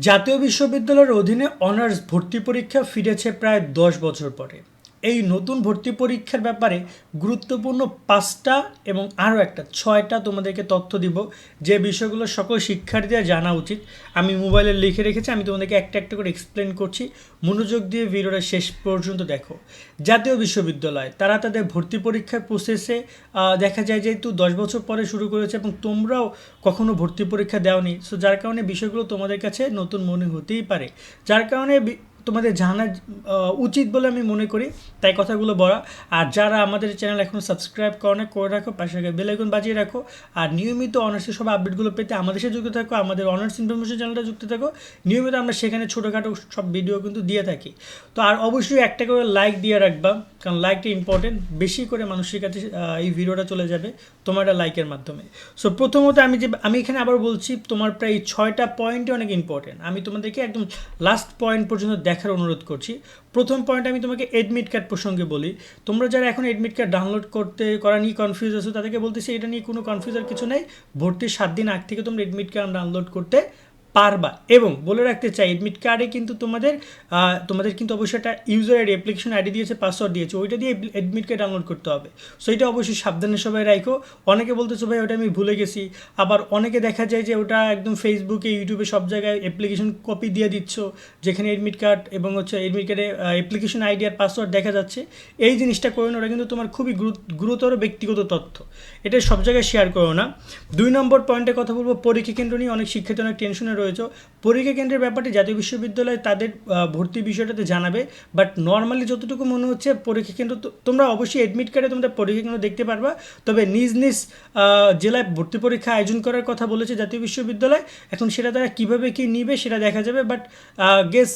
জাতীয় বিশ্ববিদ্যালয়ের অধীনে অনার্স ভর্তি পরীক্ষা ফিরেছে প্রায় দশ বছর পরে। এই নতুন ভর্তি পরীক্ষার ব্যাপারে গুরুত্বপূর্ণ পাঁচটা এবং আরও একটা, ছয়টা তোমাদেরকে তথ্য দিব। যে বিষয়গুলো সকল শিক্ষার্থীদের জানা উচিত। আমি মোবাইলে লিখে রেখেছি, আমি তোমাদেরকে একটা একটা করে এক্সপ্লেন করছি। মনোযোগ দিয়ে ভিডিওটা শেষ পর্যন্ত দেখো। জাতীয় বিশ্ববিদ্যালয়, তারা তাদের ভর্তি পরীক্ষার প্রসেসে দেখা যায় যেহেতু দশ বছর পরে শুরু করেছে এবং তোমরাও কখনো ভর্তি পরীক্ষা দেওনি। সো যার কারণে বিষয়গুলো তোমাদের কাছে নতুন মনে হতেই পারে। যার কারণে তোমাদের জানা উচিত বলে আমি মনে করি। তাই কথাগুলো বলা। আর যারা আমাদের চ্যানেল এখনও সাবস্ক্রাইব করে না, করে রাখো, পাশে বেলাইকন বাজিয়ে রাখো। আর নিয়মিত অনার্সের সব আপডেটগুলো পেতে আমাদের সাথে যুক্ত থাকো, আমাদের অনার্স ইনফরমেশন চ্যানেলটা যুক্ত থাকো। নিয়মিত আমরা সেখানে ছোটোখাটো সব ভিডিও কিন্তু দিয়ে থাকি। তো আর অবশ্যই একটা করে লাইক দিয়ে রাখবা, কারণ লাইকটা ইম্পর্টেন্ট বেশি করে মানুষের কাছে এই ভিডিওটা চলে যাবে তোমার লাইকের মাধ্যমে। সো প্রথমত আমি যে, আমি এখানে আবার বলছি, তোমার প্রায় ছয়টা পয়েন্টই অনেক ইম্পর্টেন্ট আমি তোমাদেরকে একদম লাস্ট পয়েন্ট পর্যন্ত দেখার অনুরোধ করছি। প্রথম পয়েন্ট আমি তোমাকে এডমিট কার্ড প্রসঙ্গে বলি। তোমরা যারা এখন এডমিট কার্ড ডাউনলোড করতে, করা নিয়ে কনফিউজ আছো, তাদেরকে বলতেছি, এটা নিয়ে কোনো কনফিউজ আর কিছু নেই। ভর্তির সাত দিন আগ থেকে তোমরা এডমিট কার্ড ডাউনলোড করতে পারবা। এবং বলে রাখতে চাই এডমিট কার্ডে কিন্তু তোমাদের তোমাদের কিন্তু অবশ্যই একটা ইউজার আইডি অ্যাপ্লিকেশন আইডি দিয়েছে পাসওয়ার্ড দিয়েছে, ওইটা দিয়ে এডমিট কার্ড ডাউনলোড করতে হবে। সো এটা অবশ্যই সাবধানে সবাই রাখো অনেকে বলতেছো, ভাই, ওটা আমি ভুলে গেছি। আবার অনেকে দেখা যায় যে ওটা একদম ফেসবুকে ইউটিউবে সব জায়গায় অ্যাপ্লিকেশন কপি দিয়ে দিচ্ছ, যেখানে এডমিট কার্ড এবং হচ্ছে এডমিট কার্ডে অ্যাপ্লিকেশন আইডি আর পাসওয়ার্ড দেখা যাচ্ছে। এই জিনিসটা করো না ওটা কিন্তু তোমার খুবই গুরু- গুরুতর ব্যক্তিগত তথ্য। এটা সব জায়গায় শেয়ার করো না। দুই নম্বর পয়েন্টে কথা বলব, পরীক্ষা কেন্দ্র নিয়ে অনেক শিক্ষিত অনেক টেনশনে রয়েছে। পরীক্ষা কেন্দ্রের ব্যাপারটি জাতীয় বিশ্ববিদ্যালয় তাদের ভর্তি বিষয়টাতে জানাবে বাট নর্মালি যতটুকু মনে হচ্ছে পরীক্ষা কেন্দ্র তোমরা অবশ্যই অ্যাডমিট কার্ডে তোমরা পরীক্ষা কেন্দ্র দেখতে পারবা। তবে নিজ নিজ জেলায় ভর্তি পরীক্ষা আয়োজন করার কথা বলেছে জাতীয় বিশ্ববিদ্যালয়। এখন সেটা তারা কীভাবে কী নিবে সেটা দেখা যাবে বাট গেস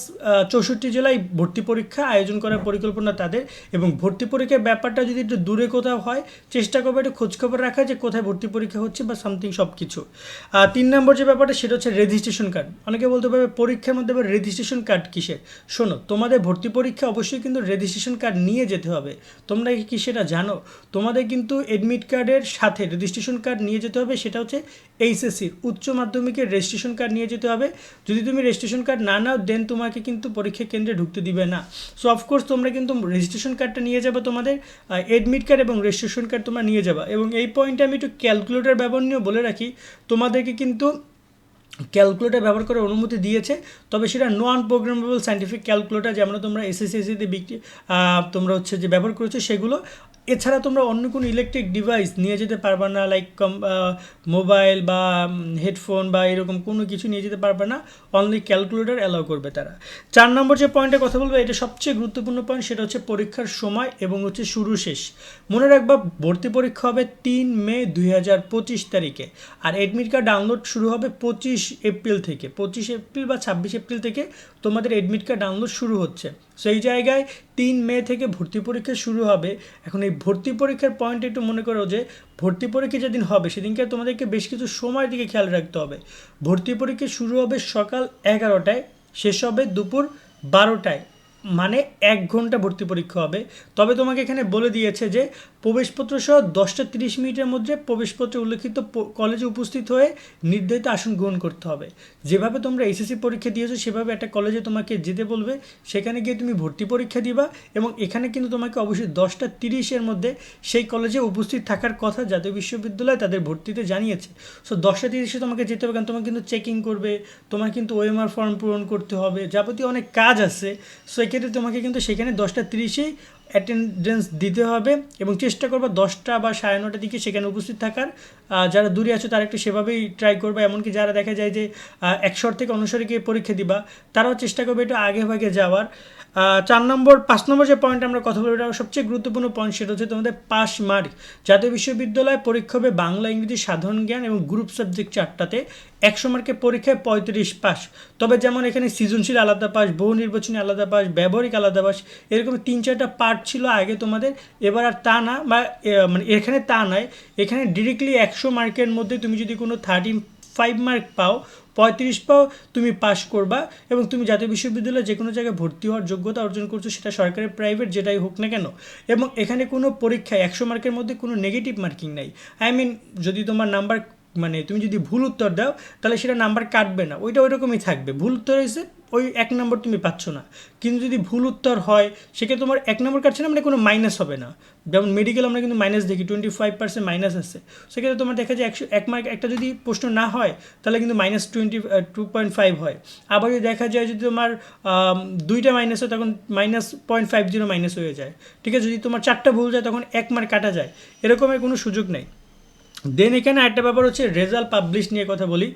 চৌষট্টি জেলায় ভর্তি পরীক্ষা আয়োজন করার পরিকল্পনা তাদের। এবং ভর্তি পরীক্ষার ব্যাপারটা যদি একটু দূরে কোথাও হয়, চেষ্টা করবে একটু খোঁজখবর রাখা যে কোথায় ভর্তি পরীক্ষা হচ্ছে বা সামথিং সব কিছু আর তিন নম্বর যে ব্যাপারটা, সেটা হচ্ছে রেজিস্ট্রেশন কার্ড অনেকে বলতে পারবে, পরীক্ষার মধ্যে আবার রেজিস্ট্রেশন কার্ড কিসের? শোনো, তোমাদের ভর্তি পরীক্ষা অবশ্যই কিন্তু রেজিস্ট্রেশন কার্ড নিয়ে যেতে হবে। তোমরা কি সেটা জানো? তোমাদের কিন্তু এডমিট কার্ডের সাথে রেজিস্ট্রেশন কার্ড নিয়ে যেতে হবে, সেটা হচ্ছে এইচএসসির উচ্চ মাধ্যমিকের রেজিস্ট্রেশন কার্ড নিয়ে যেতে হবে। যদি তুমি রেজিস্ট্রেশন কার্ড না নাও দেন তোমাকে কিন্তু পরীক্ষা কেন্দ্রে ঢুকতে দিবে না। সো অফকোর্স তোমরা কিন্তু রেজিস্ট্রেশন কার্ডটা নিয়ে যাবে তোমাদের এডমিট কার্ড এবং রেজিস্ট্রেশন কার্ড তোমরা নিয়ে যাবা। এবং এই পয়েন্টে আমি একটু ক্যালকুলেটার ব্যবহার নিয়েও বলে রাখি, তোমাদেরকে কিন্তু ক্যালকুলেটার ব্যবহার করার অনুমতি দিয়েছে, তবে সেটা নন প্রোগ্রামেবল সাইন্টিফিক ক্যালকুলেটার যেমন তোমরা এসএসএসিতে বিক্রি তোমরা হচ্ছে যে ব্যবহার করেছ সেগুলো এছাড়া তোমরা অন্য কোনো ইলেকট্রিক ডিভাইস নিয়ে যেতে পারবে না লাইক কম মোবাইল বা হেডফোন বা এরকম কোনো কিছু নিয়ে যেতে পারবে না অনলি ক্যালকুলেটর অ্যালাউ করবে তারা। চার নম্বর যে পয়েন্টের কথা বলব, এটা সবচেয়ে গুরুত্বপূর্ণ পয়েন্ট সেটা হচ্ছে পরীক্ষার সময় এবং হচ্ছে শুরু শেষ। মনে রাখবা, ভর্তি পরীক্ষা হবে তিন মে দুই হাজার পঁচিশ তারিখে, আর এডমিট কার্ড ডাউনলোড শুরু হবে পঁচিশ এপ্রিল থেকে। পঁচিশ এপ্রিল বা ছাব্বিশ এপ্রিল থেকে তোমাদের এডমিট কার্ড ডাউনলোড শুরু হচ্ছে। সেই জায়গায় তিন মে থেকে ভর্তি পরীক্ষা শুরু হবে। এখন এই ভর্তি পরীক্ষার পয়েন্ট একটু মনে করো যে, ভর্তি পরীক্ষা যেদিন হবে, সেদিনকে তোমাদেরকে বেশ কিছু সময় দিকে খেয়াল রাখতে হবে। ভর্তি পরীক্ষা শুরু হবে সকাল এগারোটায়, শেষ হবে দুপুর বারোটায়। মানে এক ঘণ্টা ভর্তি পরীক্ষা হবে। তবে তোমাকে এখানে বলে দিয়েছে যে প্রবেশপত্র সহ দশটা তিরিশ মিনিটের মধ্যে প্রবেশপত্রে উল্লেখিত কলেজে উপস্থিত হয়ে নির্ধারিত আসন গ্রহণ করতে হবে। যেভাবে তোমরা এসএসসি পরীক্ষা দিয়েছ, সেভাবে একটা কলেজে তোমাকে যেতে বলবে। সেখানে গিয়ে তুমি ভর্তি পরীক্ষা দিবা এবং এখানে কিন্তু তোমাকে অবশ্যই দশটা তিরিশের মধ্যে সেই কলেজে উপস্থিত থাকার কথা জাতীয় বিশ্ববিদ্যালয় তাদের ভর্তিতে জানিয়েছে। সো দশটা তিরিশে তোমাকে যেতে হবে কারণ তোমাকে কিন্তু চেকিং করবে, তোমার কিন্তু ওএমআর ফর্ম পূরণ করতে হবে, যাবতীয় অনেক কাজ আছে। সো এক্ষেত্রে তোমাকে কিন্তু সেখানে দশটা তিরিশেই অ্যাটেন্ডেন্স দিতে হবে এবং চেষ্টা করবা দশটা বা সাড়ে নটার দিকে সেখানে উপস্থিত থাকার। যারা দূরে আছে তারা একটু সেভাবেই ট্রাই করবে। এমনকি যারা দেখা যায় যে একশোর থেকে অনুসরে গিয়ে পরীক্ষা দিবা, তারাও চেষ্টা করবে একটু আগে ভাগে যাওয়ার। চার নম্বর, পাঁচ নম্বর যে পয়েন্ট আমরা কথা বলব, এটা সবচেয়ে গুরুত্বপূর্ণ পয়েন্ট সেটা হচ্ছে তোমাদের পাস মার্ক জাতীয় বিশ্ববিদ্যালয় পরীক্ষা হবে বাংলা, ইংরেজি, সাধারণ জ্ঞান এবং গ্রুপ সাবজেক্ট চারটাতে একশো মার্কের পরীক্ষায় পঁয়ত্রিশ পাস তবে যেমন এখানে সৃজনশীল আলাদা পাস বহু নির্বাচনী আলাদা পাস ব্যবহারিক আলাদা পাস এরকম তিন চারটা পার্ট ছিল আগে তোমাদের। এবার আর তা না, বা মানে এখানে তা নয়, এখানে ডিরেক্টলি একশো মার্কের মধ্যে তুমি যদি কোনো থার্টি ফাইভ মার্ক পাও, পঁয়ত্রিশ পাও, তুমি পাশ করবা এবং তুমি জাতীয় বিশ্ববিদ্যালয়ে যে কোনো জায়গায় ভর্তি হওয়ার যোগ্যতা অর্জন করছ সেটা সরকারি প্রাইভেট যেটাই হোক না কেন। এবং এখানে কোনো পরীক্ষায় একশো মার্কের মধ্যে কোনো নেগেটিভ মার্কিং নাই। আই মিন যদি তোমার নাম্বার মানে তুমি যদি ভুল উত্তর দাও, তাহলে সেটা নাম্বার কাটবে না। ওইটা ওইরকমই থাকবে। ভুল উত্তর হয়েছে, ওই এক নম্বর তুমি পাচ্ছ না। কিন্তু যদি ভুল উত্তর হয়, সেক্ষেত্রে তোমার এক নম্বর কাটছে না মানে কোনো মাইনাস হবে না। যেমন মেডিকেল আমরা কিন্তু মাইনাস দেখি টোয়েন্টি ফাইভ পার্সেন্ট মাইনাস আছে। সেক্ষেত্রে তোমার দেখা যায় একশো, এক মার্ক একটা যদি প্রশ্ন না হয়, তাহলে কিন্তু minus twenty two point five হয়। আবার যদি দেখা যায় যদি তোমার দুইটা মাইনাস হয়, তখন minus point five zero minus হয়ে যায়। ঠিক আছে? যদি তোমার চারটা ভুল যায়, তখন এক মার্ক কাটা যায়। এরকমের কোনো সুযোগ নেই। দেন এখানে একটা ব্যাপার হচ্ছে রেজাল্ট পাবলিশ নিয়ে কথা বলি।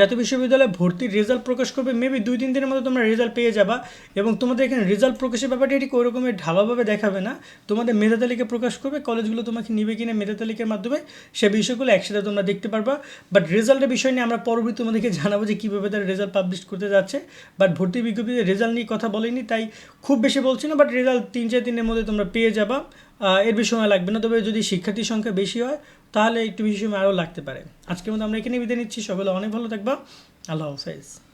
জাতীয় বিশ্ববিদ্যালয়ে ভর্তির রেজাল্ট প্রকাশ করবে মেবি দুই, তিন দিনের মধ্যে তোমরা রেজাল্ট পেয়ে যাবা এবং তোমাদের এখানে রেজাল্ট প্রকাশের ব্যাপারটা এটি ওই রকমের ঢালাভাবে দেখাবে না। তোমাদের মেধা তালিকা প্রকাশ করবে, কলেজগুলো তোমাকে নিবে কিনা মেধা তালিকার মাধ্যমে, সে বিষয়গুলো একসাথে তোমরা দেখতে পারবা। বাট রেজাল্টের বিষয় নিয়ে আমরা পরবর্তী তোমাদেরকে জানাব যে কীভাবে তারা রেজাল্ট পাবলিশ করতে যাচ্ছে। বাট ভর্তি বিজ্ঞপ্তিতে রেজাল্ট নিয়ে কথা বলেনি, তাই খুব বেশি বলছি না বাট রেজাল্ট তিন, চার দিনের মধ্যে তোমরা পেয়ে যাবা। এর বেশি সময় লাগবে না। তবে যদি শিক্ষার্থীর সংখ্যা বেশি হয়, তাহলে একটু বেশি সময় আরও লাগতে পারে। আজকের মতো আমরা এখানে বিদায় নিচ্ছি। সকলে অনেক ভালো থাকবা। আল্লাহ হাফেজ।